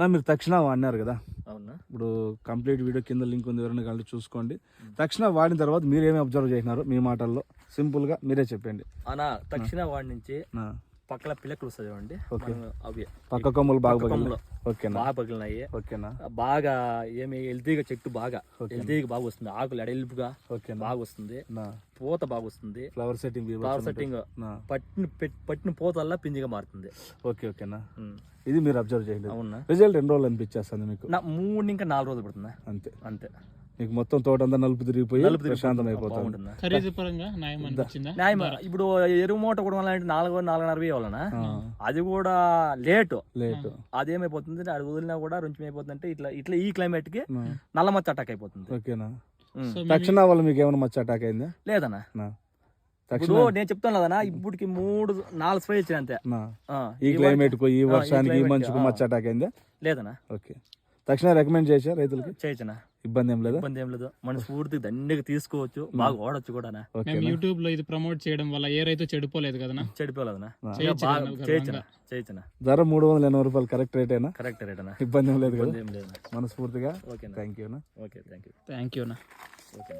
నా మీరు తక్షణ వాడినారు కదా. అవునా? ఇప్పుడు కంప్లీట్ వీడియో కింద లింక్ ఉంది ఎవరైనా కలిసి చూసుకోండి. తక్షణ వాడిన తర్వాత మీరు ఏమి అబ్జర్వ్ చేసినారు మీ మాటల్లో? సింపుల్గా మీరే చెప్పండి. అనా తక్షణ వాడి నుంచి పక్కల పిల్లకలు వస్తాయి చూడండి. ఓకే. మనం అవి. పక్క కొమ్మలు బాగా. కొమ్మలు. ఓకేనా? బాగా పగిలినాయి. ఓకేనా? బాగా ఏమి హెల్తీగా చెట్టు బాగా. ఓకే. హెల్తీగా బాగా వస్తుంది. ఆకులు ఎడల్పుగా ఓకేనా? బాగా వస్తుంది. పూత బాగా వస్తుంది. ఫ్లవర్ సెట్టింగ్ ఫ్లవర్ సెట్టింగ్ పట్టిన పెట్- పట్టిన పూతల్లా పింజిగా మారుతుంది. ఓకే ఓకేనా. ఇది మీరు అబ్జర్వ్ చేయండి అవునా? రిజల్ట్ ఎన్ని రోజులు అనిపించేస్తుంది మీకు? నా మూడు ఇంకా నాలుగు రోజులు పడుతుందా? అంతే. అంతే. మీకు మొత్తం తోట అంతా నలుపు తిరిగిపోయి నలుపు తిరిగి ప్రశాంతం అయిపోతుంది బాగుంటుందా. ఖరీదు పరంగా న్యాయం అనిపించిందా? న్యాయం ఇప్పుడు ఎరువు మూట కూడా అంటే నాలుగు నాలుగున్నర వేయ వలన అది కూడా లేటు. లేటు. అదేమైపోతుంది? అది వదిలినా కూడా రుంచి అయిపోతుంది అంటే ఇట్లా ఇట్లా ఈ క్లైమేట్కి నల్లమచ్చ అటాక్ అయిపోతుంది. ఓకేనా? ఉమ్. సో తక్షణ వల్ల మీకు ఏమైనా మచ్చ అటాక్ అయిందా? లేదన్నా. నా. ఇప్పుడు తక్షణ నేను చెప్తాను కదనా ఇప్పటికి మూడు నాలుగు స్ప్రే ఇచ్చిన అంతే. నా. ఆ, ఈ క్లైమేట్కు ఈ ఆ, ఈ వర్షానికి ఈ climate కి, మంచుకు ఆ. మచ్చ అటాక్ అయిందా? లేదనా ఓకే. తక్షణ రికమెండ్ చేసా రైతులకి? చేయొచ్చనా ఇబ్బంది ఏం లేదా? ఇబ్బంది ఏం లేదు. మన స్ఫూర్తికి దండిగా తీసుకోవచ్చు బాగా ఓడొచ్చు కూడా యూట్యూబ్లో ఇది ప్రమోట్ చేయడం వల్ల ఏ రైతు చెడిపోలేదు చెడిపోలేదనా కదా, చేయొచ్చనా చేయొచ్చనా ధర మూడు వందల ఎనభై రూపాయలు కరెక్ట్ రేటేనా కరెక్ట్ రేటనా ఇబ్బంది ఏం లేదు కదా. లేదనా మనస్ఫూర్తిగా ఓకేనా? Thank you okay thank you thank you okay